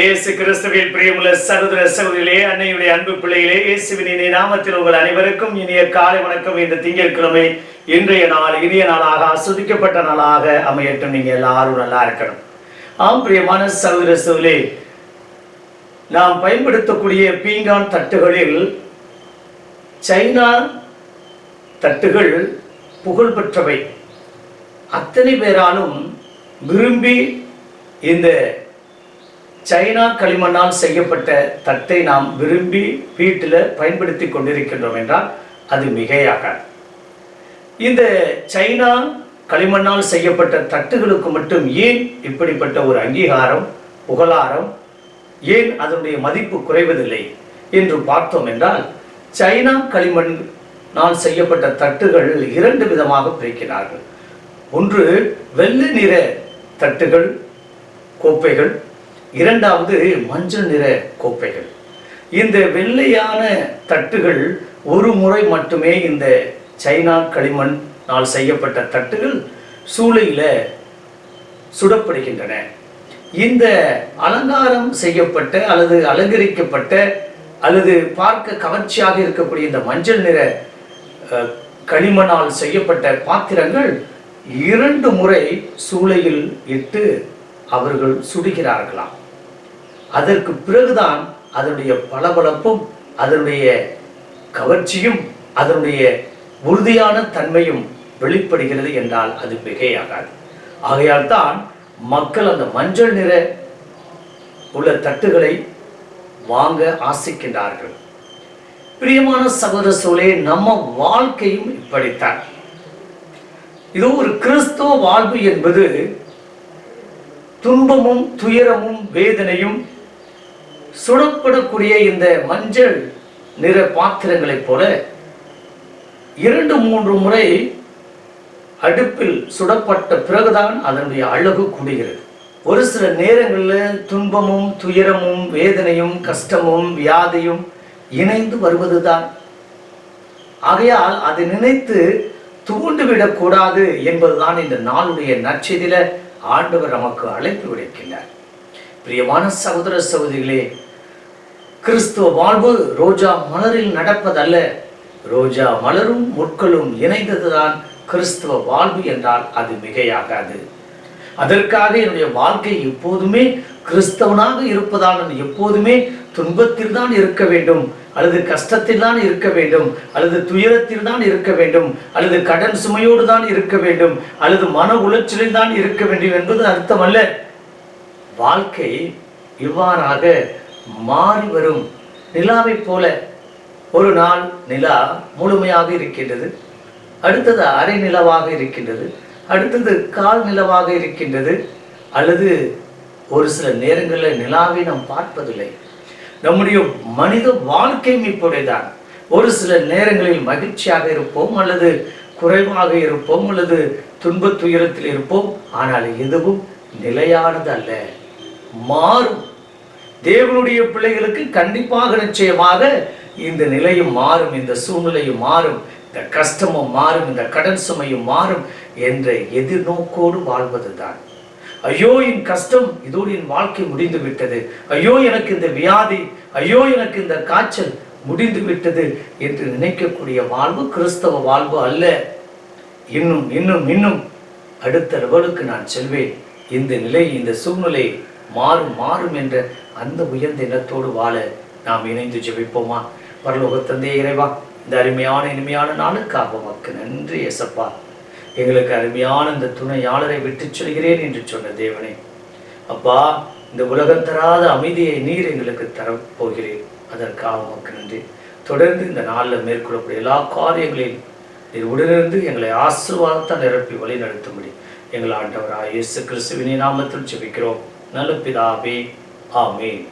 இயேசு கிறிஸ்துவில் பிரியமுள்ள சகோதர சகோதரிகளே அன்னையுடைய அன்பு பிள்ளைகளே இயேசுவின் நாமத்தில் உங்கள் அனைவருக்கும் இனிய காலை வணக்கம். இந்த திங்கட்கிழமை இன்றைய நாள் இனிய நாளாக ஆஸ்வதிக்கப்பட்ட நாளாக அமையட்டும். நீங்க எல்லாரும் நல்லா இருக்கணும். ஆம் பிரியமான சகோதர சகோதரிகளே நாம் பயன்படுத்தக்கூடிய பீங்கான் தட்டுகளில் சைனா தட்டுகள் புகழ்பெற்றவை. அத்தனை பேராலும் விரும்பி இந்த சைனா களிமண்ணால் செய்யப்பட்ட தட்டை நாம் விரும்பி வீட்டில் பயன்படுத்தி கொண்டிருக்கின்றோம் என்றால் அது மிகையாகாது இந்த சைனா களிமண்ணால் செய்யப்பட்ட தட்டுகளுக்கு மட்டும் ஏன் இப்படிப்பட்ட ஒரு அங்கீகாரம் புகழாரம்? ஏன் அதனுடைய மதிப்பு குறைவதில்லை என்று பார்த்தோம் என்றால் சைனா களிமண்ணால் செய்யப்பட்ட தட்டுகள் இரண்டு விதமாக பிரிக்கிறார்கள். ஒன்று வெள்ளை நிற தட்டுகள் கோப்பைகள் இரண்டாவது மஞ்சள் நிற கோப்பைகள். இந்த வெள்ளையான தட்டுகள் ஒரு முறை மட்டுமே இந்த சைனா களிமண்ணால் செய்யப்பட்ட தட்டுகள் சூளையில் சுடப்படுகின்றன. இந்த அலங்காரம் செய்யப்பட்ட அல்லது அலங்கரிக்கப்பட்ட அல்லது பார்க்க கவர்ச்சியாக இருக்கக்கூடிய இந்த மஞ்சள் நிற களிமணால் செய்யப்பட்ட பாத்திரங்கள் இரண்டு முறை சூளையில் இட்டு அவர்கள் சுடுகிறார்களாம். அதற்கு பிறகுதான் அதனுடைய பளபளப்பும் அதனுடைய கவர்ச்சியும் அதனுடைய உறுதியான தன்மையும் வெளிப்படுகிறது என்றால் அது மிகையாகாது. ஆகையால் தான் மக்கள் அந்த மஞ்சள் நிற உள்ள தட்டுகளை வாங்க ஆசிக்கின்றார்கள். பிரியமான சகோதர சோழே நம்ம வாழ்க்கையும் இப்படித்தான். இது ஒரு கிறிஸ்துவ வாழ்வு என்பது துன்பமும் துயரமும் வேதனையும் சுடப்படக்கூடிய இந்த மஞ்சள் நிற பாத்திரங்களைப் போல இரண்டு மூன்று முறை அடுப்பில் சுடப்பட்ட பிறகுதான் அதனுடைய அழகு கூடுகிறது. ஒரு சில நேரங்களில் துன்பமும் துயரமும் வேதனையும் கஷ்டமும் வியாதியும் இணைந்து வருவதுதான். ஆகையால் அதை நினைத்து தூண்டுவிடக்கூடாது என்பதுதான் இந்த நாளுடைய நச்சதில ஆண்டவர் நமக்கு அழைப்பு விடுக்கின்றார். பிரியமான சகோதர சகோதரிகளே கிறிஸ்துவ வாழ்வு ரோஜா மலரில் நடப்பதல்ல. ரோஜா மலரும் முட்களும் இணைந்ததுதான் கிறிஸ்துவ வாழ்வு என்றால் அது மிகையாகாது. அதற்காக என்னுடைய வாழ்க்கை எப்போதுமே கிறிஸ்தவனாக இருப்பதால் நான் எப்போதுமே துன்பத்தில் தான் இருக்க வேண்டும். அல்லது கஷ்டத்தில் தான் இருக்க வேண்டும். அல்லது துயரத்தில் தான் இருக்க வேண்டும். அல்லது கடன் சுமையோடு தான் இருக்க வேண்டும். அல்லது மன உளைச்சலில் தான் இருக்க வேண்டும் என்பது அர்த்தமல்ல. வாழ்க்கை இவ்வாறாக மாறி வரும். நிலாவைப் போல ஒரு நாள் நிலா முழுமையாக இருக்கின்றது. அடுத்தது அரை நிலவாக இருக்கின்றது. அடுத்தது கால் நிலவாக இருக்கின்றது. அல்லது ஒரு சில நேரங்களில் நிலாவை நாம் பார்ப்பதில்லை. நம்முடைய மனித வாழ்க்கையும் இப்படிதான் ஒரு சில நேரங்களில் மகிழ்ச்சியாக இருப்போம் அல்லது குறைவாக இருப்போம் அல்லது துன்பத் துயரத்தில் இருப்போம். ஆனால் எதுவும் நிலையானது அல்ல மாறும். தேவனுடைய பிள்ளைகளுக்கு கண்டிப்பாக நிச்சயமாக இந்த நிலையும் மாறும் இந்த சூழ்நிலையும் மாறும் இந்த கஷ்டமும் மாறும் இந்த கடன் சுமையும் மாறும் என்ற எதிர்நோக்கோடு வாழ்வதுதான். ஐயோ என் கஷ்டம் இதோடு என் வாழ்க்கை முடிந்து விட்டது ஐயோ எனக்கு இந்த வியாதி ஐயோ எனக்கு இந்த காய்ச்சல் முடிந்து விட்டது என்று நினைக்கக்கூடிய வாழ்வு கிறிஸ்தவ வாழ்வு அல்ல. இன்னும் இன்னும் இன்னும் அடுத்த லெவலுக்கு நான் செல்வேன். இந்த நிலை இந்த சூழ்நிலை மாறும் மாறும் என்ற அந்த உயர்ந்த இனத்தோடு வாழ நாம் இணைந்து ஜெபிப்போமா? பரலோக இறைவா இந்த அருமையான இனிமையான நாளுக்காக உமக்கு நன்றி எசப்பா எங்களுக்கு அருமையான இந்த துணையாளரை விட்டுச் சொல்கிறேன் என்று சொன்ன தேவனே. அப்பா இந்த உலகம் தராத அமைதியை நீர் எங்களுக்கு தரப்போகிறேன் அதற்காக உமக்கு நன்றி. தொடர்ந்து இந்த நாளில் மேற்கொள்ளக்கூடிய எல்லா காரியங்களிலும் நீர் உடனிருந்து எங்களை ஆசீர்வாதத்தால் நிரப்பி வழி நடத்தும்படி எங்கள் ஆண்டவராக இயேசு கிறிஸ்துவினை நாமத்தில் ஜெபிக்கிறோம். நல்ல பிதாவே ஆமென்.